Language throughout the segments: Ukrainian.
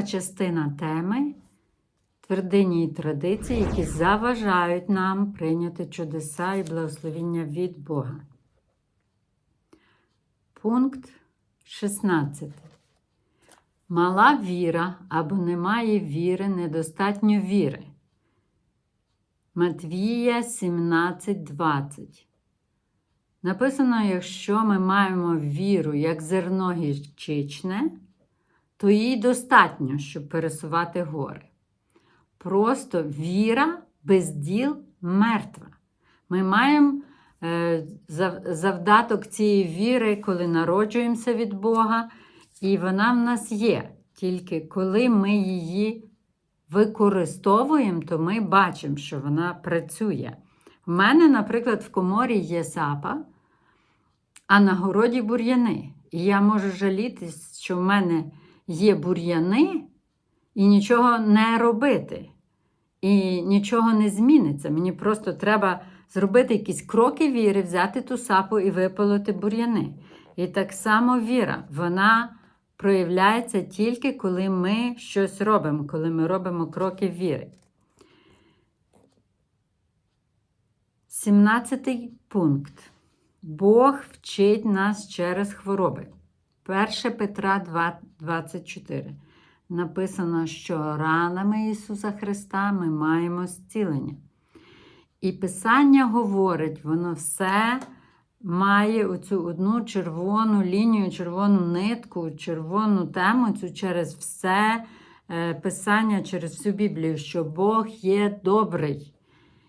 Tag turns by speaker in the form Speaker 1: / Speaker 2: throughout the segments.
Speaker 1: друга частина теми твердині і традиції, які заважають нам прийняти чудеса і благословіння від Бога. Пункт 16. Мала віра або немає віри, недостатньо віри. Матвія 17:20. Написано, якщо ми маємо віру як зерно гірчичне, то їй достатньо, щоб пересувати гори. Просто віра без діл мертва. Ми маємо е, завдаток цієї віри, коли народжуємося від Бога, і вона в нас є. Тільки коли ми її використовуємо, то ми бачимо, що вона працює. У мене, наприклад, в коморі є сапа, а на городі бур'яни. І я можу жалітись, що в мене є бур'яни і нічого не робити. І нічого не зміниться. Мені просто треба зробити якісь кроки віри, взяти ту сапу і випалити бур'яни. І так само віра, вона проявляється тільки коли ми щось робимо, коли ми робимо кроки віри. 17 пункт. Бог вчить нас через хвороби. 1 Петра 2, 24. Написано, що ранами Ісуса Христа ми маємо зцілення. І Писання говорить, воно все має оцю одну червону лінію, червону нитку, червону тему цю через все е, Писання, через всю Біблію, що Бог є добрий.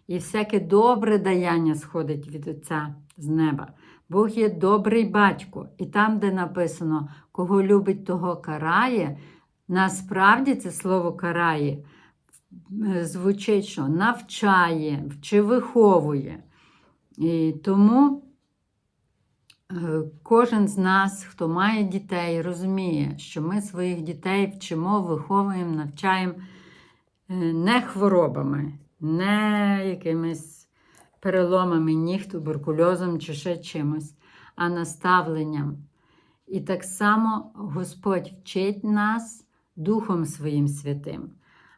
Speaker 1: І всяке добре даяння сходить від Отця з неба. Бог є добрий батько. І там, де написано, кого любить, того карає, насправді це слово карає звучить, що навчає чи виховує. І тому е, кожен з нас, хто має дітей, розуміє, що ми своїх дітей вчимо, виховуємо, навчаємо е, не хворобами, не якимись переломами ніг, туберкульозом чи ще чимось, а наставленням. І так само Господь вчить нас Духом Своїм Святим.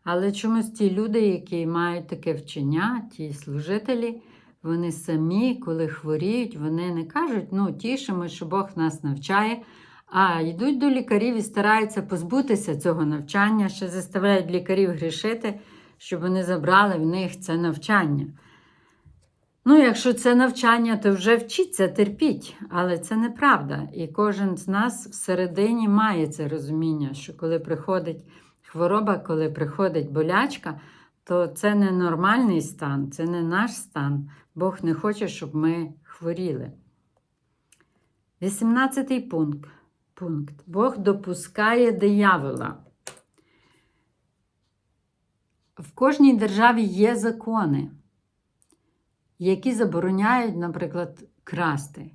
Speaker 1: Але чомусь ті люди, які мають таке вчення, ті служителі, вони самі, коли хворіють, вони не кажуть, ну, тішимо, що Бог нас навчає, а йдуть до лікарів і стараються позбутися цього навчання, ще заставляють лікарів грішити, щоб вони забрали в них це навчання. Ну, якщо це навчання, то вже вчіться, терпіть, але це неправда. І кожен з нас всередині має це розуміння, що коли приходить хвороба, коли приходить болячка, то це не нормальний стан, це не наш стан. Бог не хоче, щоб ми хворіли. 18 пункт. пункт. Бог допускає диявола. В кожній державі є закони які забороняють, наприклад, красти.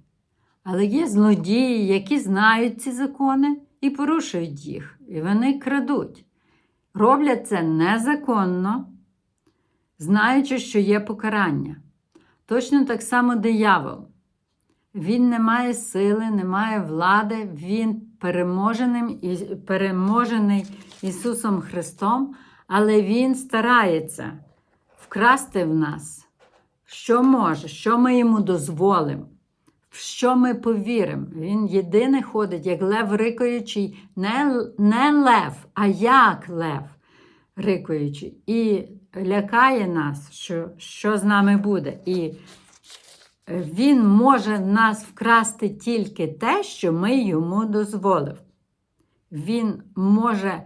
Speaker 1: Але є злодії, які знають ці закони і порушують їх. І вони крадуть. Роблять це незаконно, знаючи, що є покарання. Точно так само диявол. Він не має сили, не має влади, він переможеним, переможений Ісусом Христом, але Він старається вкрасти в нас що може, що ми йому дозволимо, в що ми повіримо. Він єдиний ходить, як лев рикаючий, не, не лев, а як лев рикаючий. І лякає нас, що, що з нами буде. І він може нас вкрасти тільки те, що ми йому дозволив. Він може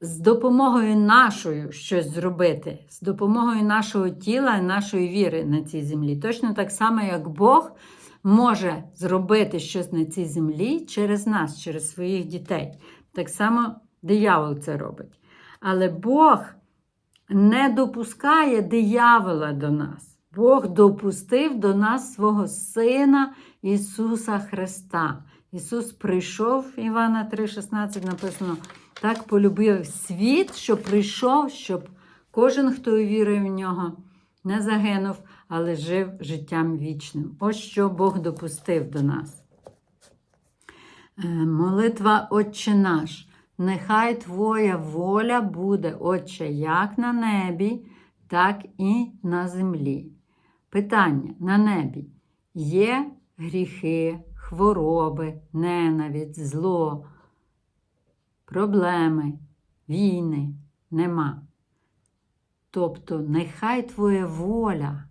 Speaker 1: з допомогою нашою щось зробити, з допомогою нашого тіла нашої віри на цій землі. Точно так само, як Бог може зробити щось на цій землі через нас, через своїх дітей. Так само диявол це робить. Але Бог не допускає диявола до нас. Бог допустив до нас свого Сина Ісуса Христа. Ісус прийшов, Івана 3,16 написано, так полюбив світ, що прийшов, щоб кожен, хто вірує в нього, не загинув, але жив життям вічним. Ось що Бог допустив до нас. Е, Молитва Отче наш. нехай Твоя воля буде, Отче, як на небі, так і на землі. Питання на небі. Є гріхи, хвороби, ненависть, зло, проблеми, війни нема. Тобто, нехай Твоя воля,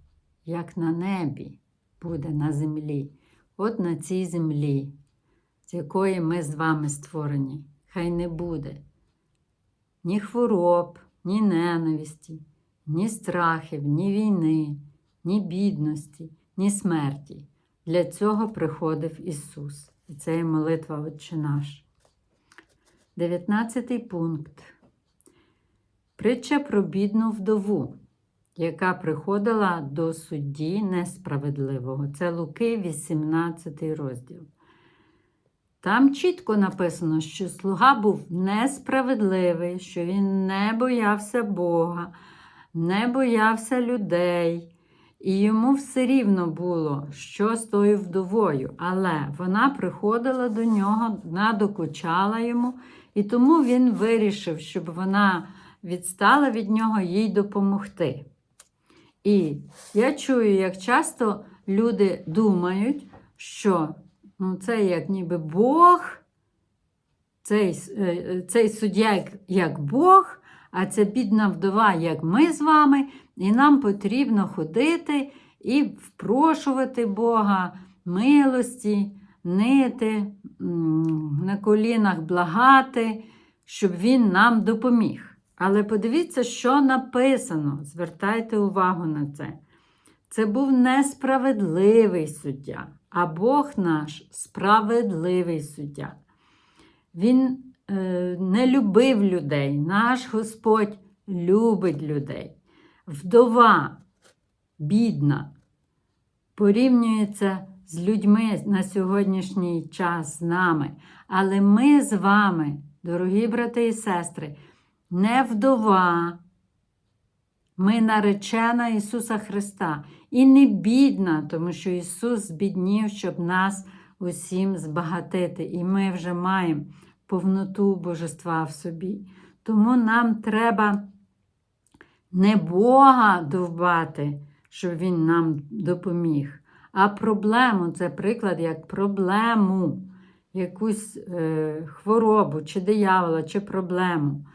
Speaker 1: як на небі, буде на землі, от на цій землі, з якої ми з вами створені, хай не буде ні хвороб, ні ненависті, ні страхів, ні війни, ні бідності, ні смерті. Для цього приходив Ісус. І це є молитва Отче наш. 19 пункт. Притча про бідну вдову, яка приходила до судді несправедливого. Це Луки, 18 розділ. Там чітко написано, що слуга був несправедливий, що він не боявся Бога, не боявся людей. І йому все рівно було, що з тою вдовою. Але вона приходила до нього, вона докучала йому, і тому він вирішив, щоб вона відстала від нього їй допомогти. І я чую, як часто люди думають, що ну, це як ніби Бог, цей, е, цей суддя як Бог, а ця бідна вдова, як ми з вами, і нам потрібно ходити і впрошувати Бога милості, нити, на колінах благати, щоб Він нам допоміг. Але подивіться, що написано. Звертайте увагу на це. Це був несправедливий суддя, а Бог наш справедливий суддя. Він е, не любив людей. Наш Господь любить людей. Вдова, бідна, порівнюється з людьми на сьогоднішній час з нами. Але ми з вами, дорогі брати і сестри, не вдова. Ми наречена Ісуса Христа. І не бідна, тому що Ісус збіднів, щоб нас усім збагатити. І ми вже маємо повноту божества в собі. Тому нам треба не Бога довбати, щоб Він нам допоміг, а проблему це приклад як проблему, якусь е, хворобу, чи диявола, чи проблему.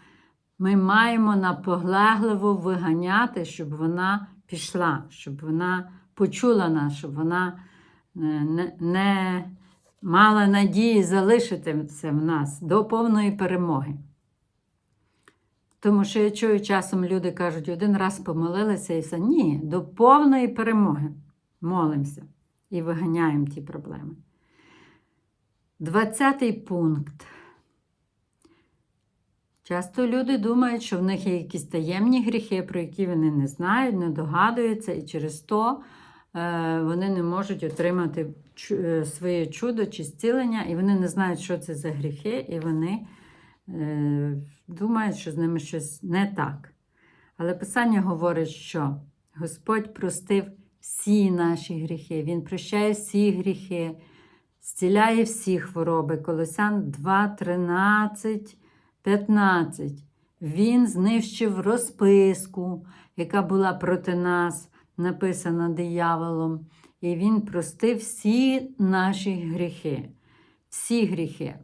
Speaker 1: Ми маємо наполегливо виганяти, щоб вона пішла, щоб вона почула нас, щоб вона е, не, не мала надії залишитися в нас до повної перемоги. Тому що я чую, часом люди кажуть, один раз помолилися і все. Ні, до повної перемоги молимося і виганяємо ті проблеми. Двадцятий пункт. Часто люди думають, що в них є якісь таємні гріхи, про які вони не знають, не догадуються, і через то е, вони не можуть отримати е, своє чудо чи зцілення, і вони не знають, що це за гріхи, і вони е, думають, що з ними щось не так. Але Писання говорить, що Господь простив всі наші гріхи, Він прощає всі гріхи, зціляє всі хвороби. Колосян 2, 13, 15. Він знищив розписку, яка була проти нас, написана дияволом. І він простив всі наші гріхи. Всі гріхи.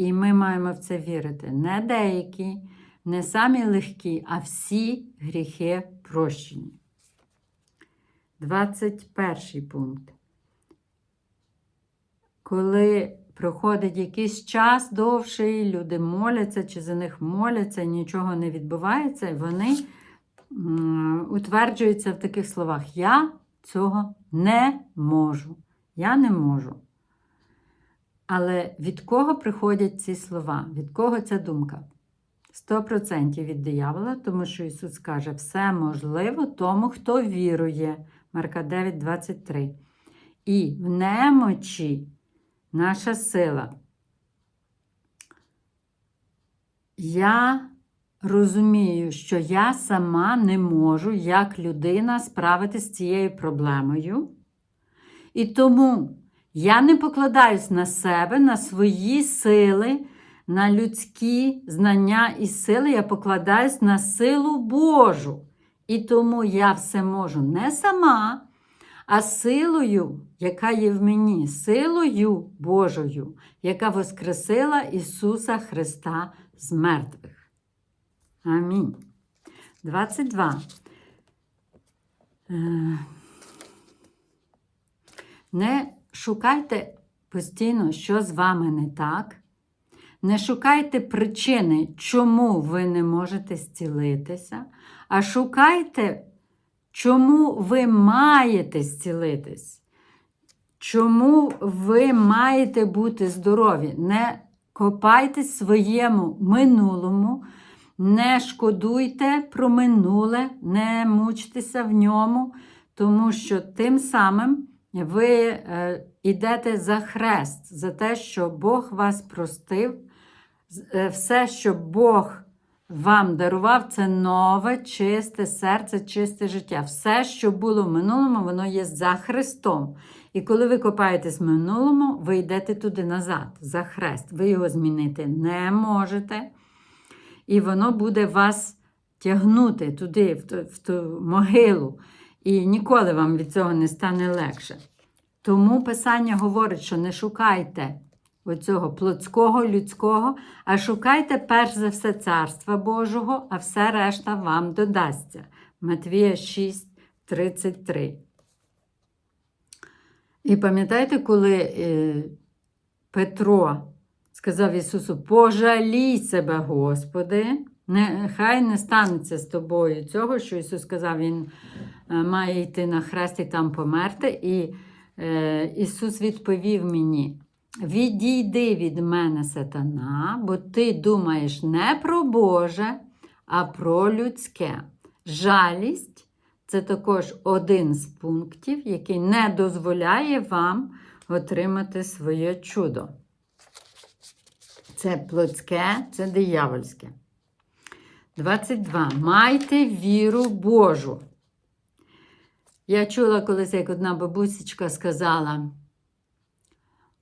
Speaker 1: І ми маємо в це вірити. Не деякі, не самі легкі, а всі гріхи прощені. 21 пункт. Коли проходить якийсь час довший, люди моляться чи за них моляться, нічого не відбувається, і вони утверджуються в таких словах: Я цього не можу. Я не можу. Але від кого приходять ці слова? Від кого ця думка? 100% від диявола, тому що Ісус каже, все можливо тому, хто вірує. Марка 9, 23. І в немочі наша сила. Я розумію, що я сама не можу, як людина, справитися з цією проблемою. І тому я не покладаюсь на себе, на свої сили, на людські знання і сили, я покладаюсь на силу Божу. І тому я все можу не сама, а силою, яка є в мені, силою Божою, яка воскресила Ісуса Христа з мертвих. Амінь. 22. Е, Не шукайте постійно, що з вами не так. Не шукайте причини, чому ви не можете зцілитися, а шукайте, чому ви маєте зцілитись. Чому ви маєте бути здорові? Не копайте своєму минулому, не шкодуйте про минуле, не мучтеся в ньому, тому що тим самим ви е, йдете за хрест, за те, що Бог вас простив. Е, Все, що Бог вам дарував, це нове, чисте серце, чисте життя. Все, що було в минулому, воно є за Христом. І коли ви копаєтесь в минулому, ви йдете туди назад, за хрест. Ви його змінити не можете. І воно буде вас тягнути туди, в ту, в ту могилу. І ніколи вам від цього не стане легше. Тому Писання говорить, що не шукайте оцього плотського, людського, а шукайте перш за все Царства Божого, а все решта вам додасться. Матвія 6, 33. І пам'ятаєте, коли е, Петро сказав Ісусу: Пожалій себе, Господи, нехай не станеться з тобою цього, що Ісус сказав, Він е, має йти на хрест і там померти. І е, Ісус відповів мені: Відійди від мене, сатана, бо ти думаєш не про Боже, а про людське. Жалість це також один з пунктів, який не дозволяє вам отримати своє чудо. Це плотське, це диявольське. 22. Майте віру Божу. Я чула колись, як одна бабусечка сказала: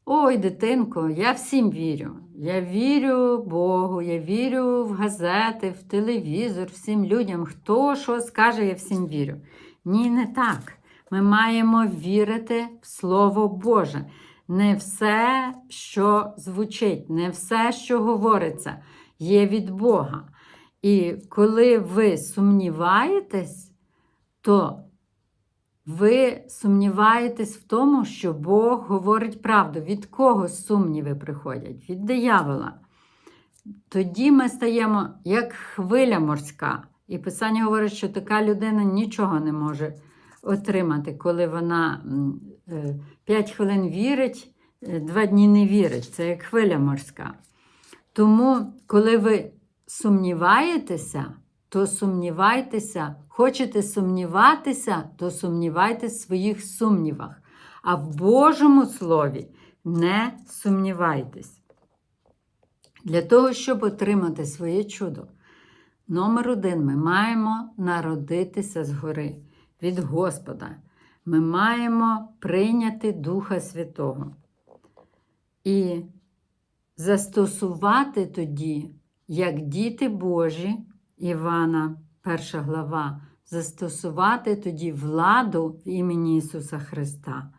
Speaker 1: Ой, дитинко, я всім вірю. Я вірю Богу, я вірю в газети, в телевізор, всім людям. Хто що скаже, я всім вірю. Ні, не так. Ми маємо вірити в Слово Боже. Не все, що звучить, не все, що говориться, є від Бога. І коли ви сумніваєтесь, то ви сумніваєтесь в тому, що Бог говорить правду. Від кого сумніви приходять? Від диявола. Тоді ми стаємо як хвиля морська. І Писання говорить, що така людина нічого не може отримати, коли вона 5 хвилин вірить, 2 дні не вірить. Це як хвиля морська. Тому, коли ви сумніваєтеся, то сумнівайтеся, хочете сумніватися, то сумнівайтесь в своїх сумнівах. А в Божому Слові не сумнівайтесь. Для того, щоб отримати своє чудо, номер один ми маємо народитися згори від Господа. Ми маємо прийняти Духа Святого. І застосувати тоді, як діти Божі, Івана, перша глава, застосувати тоді владу в імені Ісуса Христа,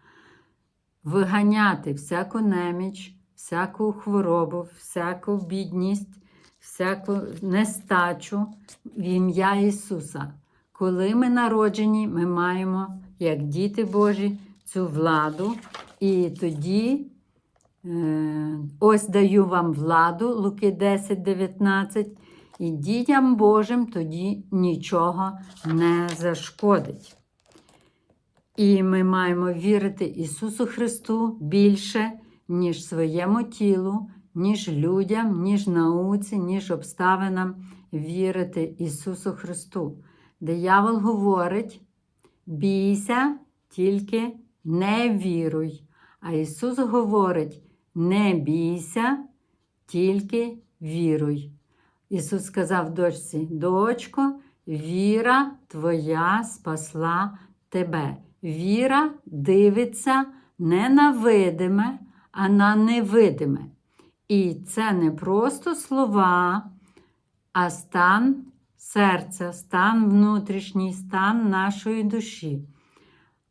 Speaker 1: виганяти всяку неміч, всяку хворобу, всяку бідність, всяку нестачу в ім'я Ісуса. Коли ми народжені, ми маємо, як діти Божі, цю владу, і тоді. Е, Ось даю вам владу, Луки 10, 19, і дітям Божим тоді нічого не зашкодить. І ми маємо вірити Ісусу Христу більше, ніж своєму тілу, ніж людям, ніж науці, ніж обставинам вірити Ісусу Христу. Диявол говорить: бійся, тільки не віруй. А Ісус говорить: не бійся, тільки віруй. Ісус сказав дочці: Дочко, віра твоя спасла тебе. Віра дивиться не на видиме, а на невидиме. І це не просто слова, а стан серця, стан внутрішній, стан нашої душі.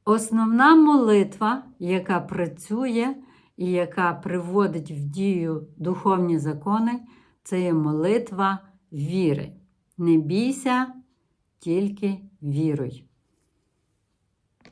Speaker 1: Основна молитва, яка працює і яка приводить в дію духовні закони, це є молитва віри. Не бійся, тільки віруй.